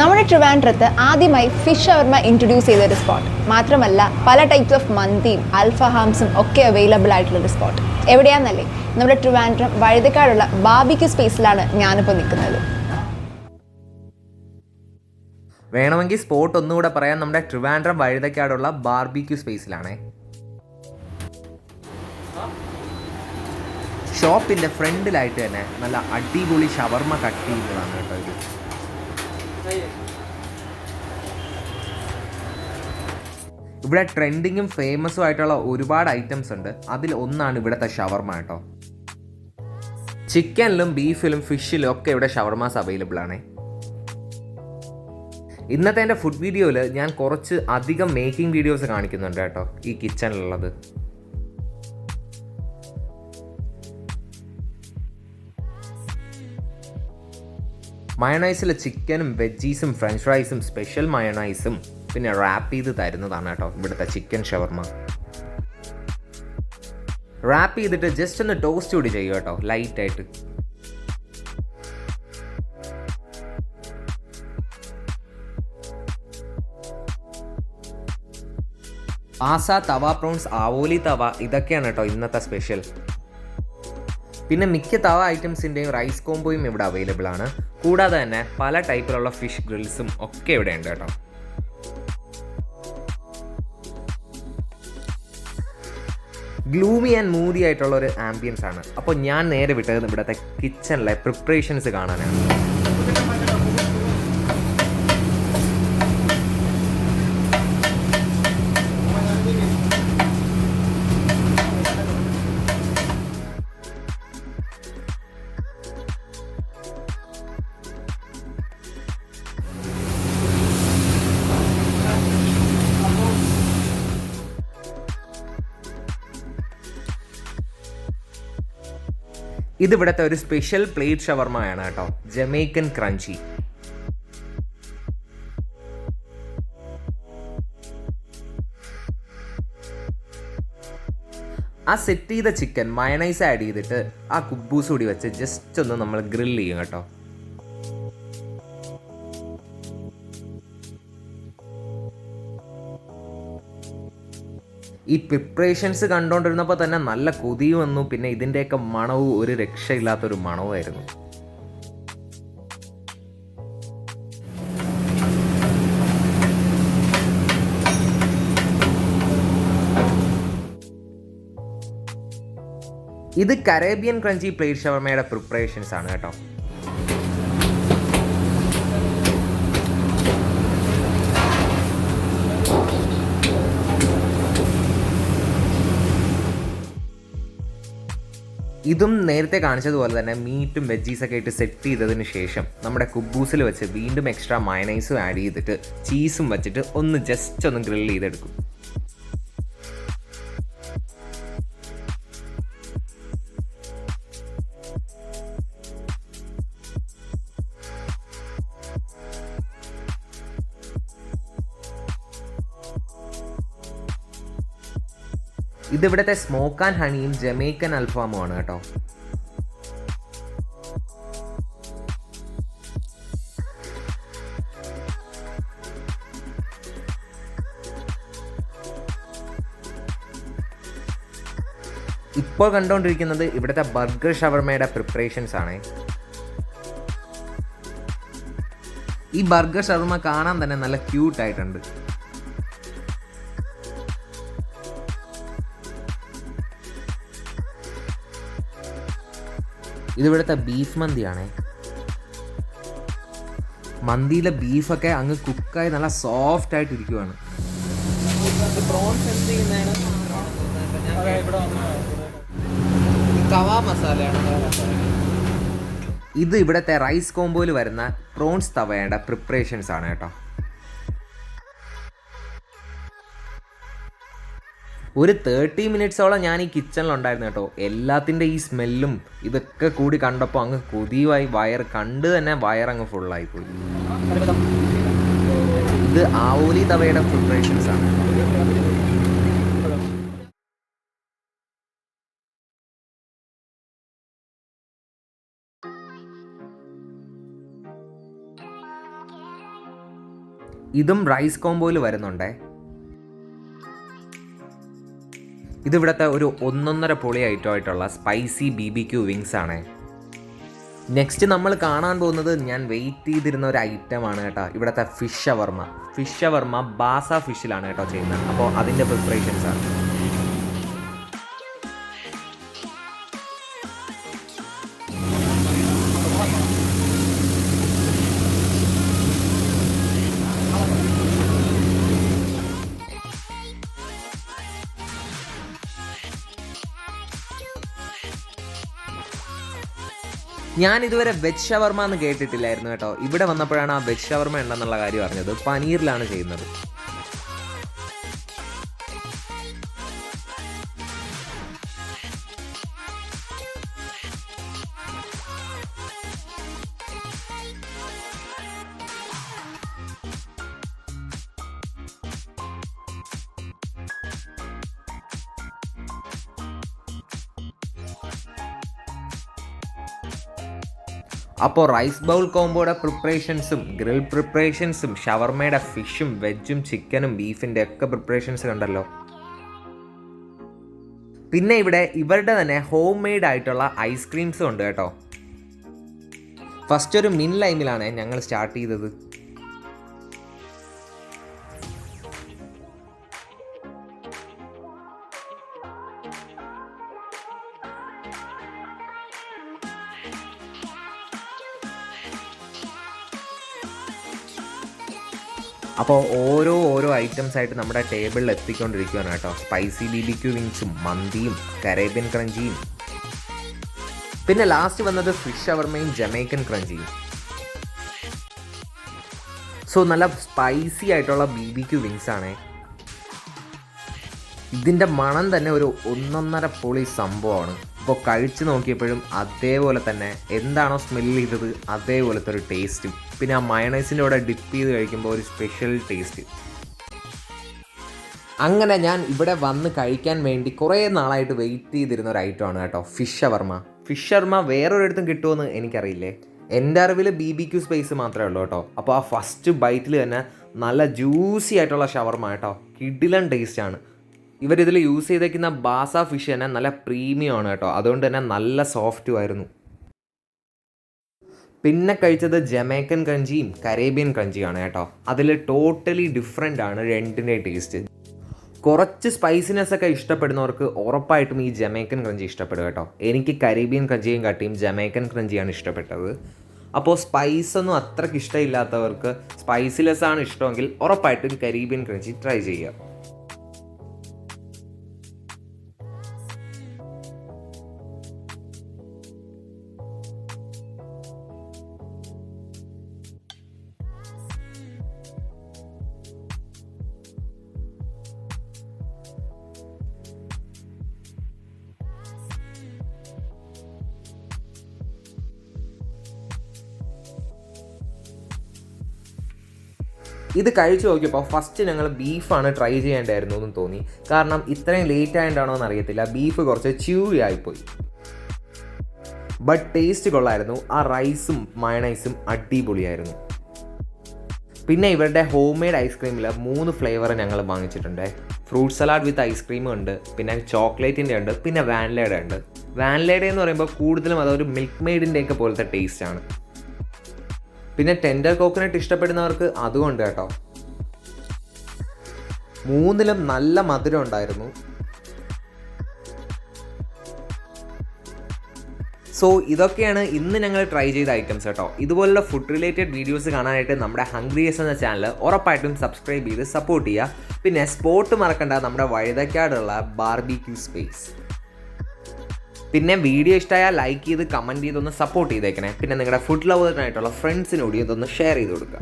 നമ്മുടെ ട്രിവാൻഡ്രത്ത് ആദ്യമായി ഫിഷ് ഷവർമ ഇൻട്രൊഡ്യൂസ് ചെയ്ത ഒരു സ്പോട്ട് മാത്രമല്ല പല ടൈപ്സ് ഓഫ് മന്തിയും അൽഫഹാംസും ഒക്കെ അവൈലബിൾ ആയിട്ടുള്ള ഒരു സ്പോട്ട് എവിടെയാണെന്നല്ലേ നമ്മുടെ ട്രിവാൻഡ്രം വഴുതക്കാടുള്ള ബാബിക്ക് സ്പേസിലാണ് ഞാനിപ്പോൾ നിൽക്കുന്നത്. വേണമെങ്കിൽ സ്പോട്ട് ഒന്നുകൂടെ പറയാം. നമ്മുടെ ട്രിവാൻഡ്രം വഴുതക്കാടുള്ള ബാർബിക്യൂ സ്പേസിലാണ് ഷോപ്പിന്റെ ഫ്രണ്ടിലായിട്ട് തന്നെ നല്ല അടിപൊളി ഷവർമ കട്ട് ചെയ്യുന്നതാണ് കേട്ടോ ഇത്. ഇവിടെ ട്രെൻഡിങ്ങും ഫേമസും ആയിട്ടുള്ള ഒരുപാട് ഐറ്റംസ് ഉണ്ട്. അതിൽ ഒന്നാണ് ഇവിടുത്തെ ഷവർമ കേട്ടോ. ചിക്കനിലും ബീഫിലും ഫിഷിലും ഒക്കെ ഇവിടെ ഷവർമാസ് അവൈലബിൾ ആണ്. ഇന്നത്തെ എന്റെ ഫുഡ് വീഡിയോയിൽ ഞാൻ കുറച്ച് അധികം മേക്കിംഗ് വീഡിയോസ് കാണിക്കുന്നുണ്ട് കേട്ടോ ഈ കിച്ചണിലുള്ളത് മയണൈസിൽ ചിക്കനും വെജീസും ഫ്രഞ്ച് ഫ്രൈസും സ്പെഷ്യൽ മയണൈസും പിന്നെ റാപ്പ് ചെയ്ത് തരുന്നതാണ് കേട്ടോ ഇവിടുത്തെ ചിക്കൻ ഷവർമ. റാപ്പ് ചെയ്തിട്ട് ജസ്റ്റ് ഒന്ന് ടോസ്റ്റ് കൂടി ചെയ്യും കേട്ടോ ലൈറ്റായിട്ട് ആസ തവ പ്രോൺസ് ആവോലി തവ ഇതൊക്കെയാണ് കേട്ടോ ഇന്നത്തെ സ്പെഷ്യൽ പിന്നെ മിക്ക തവ ഐറ്റംസിന്റെയും റൈസ് കോംബോയും ഇവിടെ അവൈലബിൾ ആണ്. കൂടാതെ തന്നെ പല ടൈപ്പിലുള്ള ഫിഷ് ഗ്രിൽസും ഒക്കെ ഇവിടെ ഉണ്ട് കേട്ടോ. ഗ്ലൂമി ആൻഡ് മൂതി ആയിട്ടുള്ള ഒരു ആംബിയൻസ് ആണ്. അപ്പോൾ ഞാൻ നേരെ വിട്ടത് ഇവിടുത്തെ കിച്ചണിലെ പ്രിപ്പറേഷൻസ് കാണാനാണ്. ഇതിവിടുത്തെ ഒരു സ്പെഷ്യൽ പ്ലേറ്റ് ഷവർമയാണ് കേട്ടോ. ജമൈക്കൻ ക്രഞ്ചി ആ സെറ്റ് ചെയ്ത ചിക്കൻ മയണൈസ് ആഡ് ചെയ്തിട്ട് ആ കുബൂസ് കൂടി വെച്ച് ജസ്റ്റ് ഒന്ന് നമ്മൾ ഗ്രില്ല് ചെയ്യും കേട്ടോ. ഈ പ്രിപ്പറേഷൻസ് കണ്ടുകൊണ്ടിരുന്നപ്പോൾ തന്നെ നല്ല കൊതി വന്നു. പിന്നെ ഇതിന്റെയൊക്കെ മണവും ഒരു രക്ഷയില്ലാത്തൊരു മണവുമായിരുന്നു. ഇത് കരേബിയൻ ക്രഞ്ചി പ്ലേറ്റ് ഷവർമയുടെ പ്രിപ്പറേഷൻസ് ആണ് കേട്ടോ. ഇതും നേരത്തെ കാണിച്ചതുപോലെ തന്നെ മീറ്റും വെജീസൊക്കെ ആയിട്ട് സെറ്റ് ചെയ്തതിന് ശേഷം നമ്മുടെ കുബൂസിൽ വെച്ച് വീണ്ടും എക്സ്ട്രാ മയനൈസും ആഡ് ചെയ്തിട്ട് ചീസും വെച്ചിട്ട് ഒന്ന് ജസ്റ്റ് ഒന്ന് ഗ്രിൽ ചെയ്തെടുക്കും. ഇതിവിടുത്തെ സ്മോക്ക് ആൻഡ് ഹണിയും ജമൈക്കൻ അൽഫാമും ആണ് കേട്ടോ. ഇപ്പോൾ കണ്ടുകൊണ്ടിരിക്കുന്നത് ഇവിടുത്തെ ബർഗർ ഷവർമയുടെ പ്രിപ്പറേഷൻസ് ആണ്. ഈ ബർഗർ ഷവർമ കാണാൻ തന്നെ നല്ല ക്യൂട്ട് ഇതിവിടുത്തെ ബീഫ് മന്തിയാണേ. മന്തിയിലെ ബീഫൊക്കെ അങ്ങ് കുക്കായി നല്ല സോഫ്റ്റ് ആയിട്ട് ഇരിക്കുവാണ് ഇത് ഇവിടുത്തെ റൈസ് കോംബോയിൽ വരുന്ന പ്രോൺസ് തവയുടെ പ്രിപ്പറേഷൻസ് ആണ് കേട്ടോ. ഒരു തേർട്ടി മിനിറ്റ്സോളം ഞാൻ ഈ കിച്ചണിലുണ്ടായിരുന്നു കേട്ടോ. എല്ലാത്തിന്റെ ഈ സ്മെല്ലും ഇതൊക്കെ കൂടി കണ്ടപ്പോൾ അങ്ങ് കൊതിവായി വയർ കണ്ട് തന്നെ വയറങ്ങ് ഫുള്ളായി പോയി. ഇത് ആവോലി തവയുടെ പ്രിപ്പറേഷൻസ് ആണ്. ഇതും റൈസ് കോംബോയിൽ വരുന്നുണ്ടേ. ഇതിവിടുത്തെ ഒരു ഒന്നൊന്നര പൊളി ഐറ്റം ആയിട്ടുള്ള spicy B B Q wings ആണ്. നെക്സ്റ്റ് നമ്മൾ കാണാൻ പോകുന്നത് ഞാൻ വെയിറ്റ് ചെയ്തിരുന്ന ഒരു ഐറ്റമാണ് കേട്ടോ. ഇവിടുത്തെ ഫിഷ് ഷവർമ്മ ഫിഷ് ഷവർമ്മ ബാസ ഫിഷിലാണ് കേട്ടോ ചെയ്യുന്നത്. അപ്പോൾ അതിന്റെ പ്രിപ്പറേഷൻസ് ആണ്. ഞാൻ ഇതുവരെ വെജ് ഷവർമ എന്ന് കേട്ടിട്ടില്ലായിരുന്നു കേട്ടോ. ഇവിടെ വന്നപ്പോഴാണ് ആ വെജ് ഷവർമ ഉണ്ടെന്നുള്ള കാര്യം അറിഞ്ഞത്. പനീറിലാണ് ചെയ്യുന്നത്. അപ്പോൾ റൈസ് ബൗൾ കോംബോയുടെ പ്രിപ്പറേഷൻസും ഗ്രിൽ പ്രിപ്പറേഷൻസും ഷവർമയുടെ ഫിഷും വെജും ചിക്കനും ബീഫിന്റെ ഒക്കെ പ്രിപ്പറേഷൻസ് കണ്ടല്ലോ പിന്നെ ഇവിടെ ഇവരുടെ തന്നെ ഹോം മെയ്ഡ് ആയിട്ടുള്ള ഐസ്ക്രീംസും ഉണ്ട് കേട്ടോ. ഫസ്റ്റ് ഒരു മിൻ ലൈമിലാണ് ഞങ്ങൾ സ്റ്റാർട്ട് ചെയ്തത്. അപ്പോൾ ഓരോ ഓരോ ഐറ്റംസ് ആയിട്ട് നമ്മുടെ ടേബിളിൽ എത്തിക്കൊണ്ടിരിക്കുകയാണ് കേട്ടോ. സ്പൈസി ബി ബി ക്യൂ വിങ്സും മന്തിയും കരേബ്യൻ ക്രഞ്ചിയും പിന്നെ ലാസ്റ്റ് വന്നത് ഫിഷ് ഷവർമയും ജമൈക്കൻ ക്രഞ്ചിയും സോ നല്ല സ്പൈസി ആയിട്ടുള്ള ബി ബി വിങ്സ് ആണ്. ഇതിന്റെ മണം തന്നെ ഒരു ഒന്നൊന്നര പൊളി സംഭവമാണ്. ഇപ്പോൾ കഴിച്ച് നോക്കിയപ്പോഴും അതേപോലെ തന്നെ എന്താണോ സ്മെല്ല് ചെയ്തത് അതേപോലത്തെ ഒരു ടേസ്റ്റും പിന്നെ ആ മയണൈസിന്റെ കൂടെ ഡിപ്പ് ചെയ്ത് കഴിക്കുമ്പോൾ ഒരു സ്പെഷ്യൽ ടേസ്റ്റ് അങ്ങനെ ഞാൻ ഇവിടെ വന്ന് കഴിക്കാൻ വേണ്ടി കുറേ നാളായിട്ട് വെയിറ്റ് ചെയ്തിരുന്ന ഒരു ഐറ്റം ആണ് കേട്ടോ ഫിഷ് ഷവർമ ഫിഷ് ഷവർമ വേറൊരിടത്തും കിട്ടുമെന്ന് എനിക്കറിയില്ലേ? എന്റെ അറിവിൽ ബി ബി ക്യൂ സ്പേസ് മാത്രമേ ഉള്ളൂ കേട്ടോ. അപ്പോൾ ആ ഫസ്റ്റ് ബൈറ്റിൽ തന്നെ നല്ല ജ്യൂസി ആയിട്ടുള്ള ഷവർമ കേട്ടോ. കിഡിലൻ ടേസ്റ്റാണ് ഇവരിതിൽ യൂസ് ചെയ്തേക്കുന്ന ബാസ ഫിഷ് തന്നെ നല്ല പ്രീമിയം ആണ് കേട്ടോ. അതുകൊണ്ട് തന്നെ നല്ല സോഫ്റ്റും ആയിരുന്നു. പിന്നെ കഴിച്ചത് ജമൈക്കൻ കഞ്ചിയും കരേബ്യൻ കഞ്ചിയാണ് കേട്ടോ. അതിൽ ടോട്ടലി ഡിഫറെന്റ് ആണ് രണ്ടിന്റെ ടേസ്റ്റ്. കുറച്ച് സ്പൈസിനെസ് ഒക്കെ ഇഷ്ടപ്പെടുന്നവർക്ക് ഉറപ്പായിട്ടും ഈ ജമൈക്കൻ ക്രഞ്ചി ഇഷ്ടപ്പെടും കേട്ടോ. എനിക്ക് കരീബിയൻ ക്രഞ്ചിയും കാട്ടിയും ജമൈക്കൻ ക്രഞ്ചിയാണ് ഇഷ്ടപ്പെട്ടത്. അപ്പോൾ സ്പൈസ് ഒന്നും അത്രയ്ക്ക് ഇഷ്ടമില്ലാത്തവർക്ക് സ്പൈസിലെസ് ആണ് ഇഷ്ടമെങ്കിൽ ഉറപ്പായിട്ടും കരീബിയൻ ക്രഞ്ചി ട്രൈ ചെയ്യുക. ഇത് കഴിച്ചു നോക്കിയപ്പോൾ ഫസ്റ്റ് ഞങ്ങൾ ബീഫാണ് ട്രൈ ചെയ്യേണ്ടായിരുന്നു എന്ന് തോന്നി. കാരണം ഇത്രയും ലേറ്റ് ആയതുകൊണ്ടാണോ എന്ന് അറിയത്തില്ല. ബീഫ് കുറച്ച് ച്യൂവി ആയിപ്പോയി. ബട്ട് ടേസ്റ്റ് കൊള്ളായിരുന്നു. ആ റൈസും മയണൈസും അടിപൊളിയായിരുന്നു. പിന്നെ ഇവരുടെ ഹോം മെയ്ഡ് ഐസ്ക്രീമിൽ മൂന്ന് ഫ്ലേവർ ഞങ്ങൾ വാങ്ങിച്ചിട്ടുണ്ട്. ഫ്രൂട്ട് സലാഡ് വിത്ത് ഐസ്ക്രീം ഉണ്ട്. പിന്നെ ചോക്ലേറ്റിന്റെ ഉണ്ട്. പിന്നെ വാനിലയുടെ ഉണ്ട്. വാനിലയുടെ എന്ന് പറയുമ്പോൾ കൂടുതലും അതൊരു മിൽക്ക് മെയ്ഡിന്റെയൊക്കെ പോലത്തെ ടേസ്റ്റാണ് പിന്നെ ടെൻഡർ കോക്കനട്ട് ഇഷ്ടപ്പെടുന്നവർക്ക് അതുകൊണ്ട് കേട്ടോ. മൂന്നിലും നല്ല മധുരം ഉണ്ടായിരുന്നു. സോ ഇതൊക്കെയാണ് ഇന്ന് ഞങ്ങൾ ട്രൈ ചെയ്ത ഐറ്റംസ് കേട്ടോ. ഇതുപോലുള്ള ഫുഡ് റിലേറ്റഡ് വീഡിയോസ് കാണാനായിട്ട് നമ്മുടെ ഹംഗ്രിയസ് എന്ന ചാനൽ ഉറപ്പായിട്ടും സബ്സ്ക്രൈബ് ചെയ്ത് സപ്പോർട്ട് ചെയ്യുക. പിന്നെ സ്പോട്ട് മറക്കണ്ട നമ്മുടെ വഴുതക്കാടുള്ള ബാർബിക്യൂ സ്പേസ് പിന്നെ വീഡിയോ ഇഷ്ടമായാൽ ലൈക്ക് ചെയ്ത് കമന്റ് ചെയ്തൊന്ന് സപ്പോർട്ട് ചെയ്തേക്കണേ. പിന്നെ നിങ്ങളുടെ ഫുഡ് ലവേഴ്സിനായിട്ടുള്ള ഫ്രണ്ട്സിനോട് ഇതൊന്ന് ഷെയർ ചെയ്ത് കൊടുക്കുക.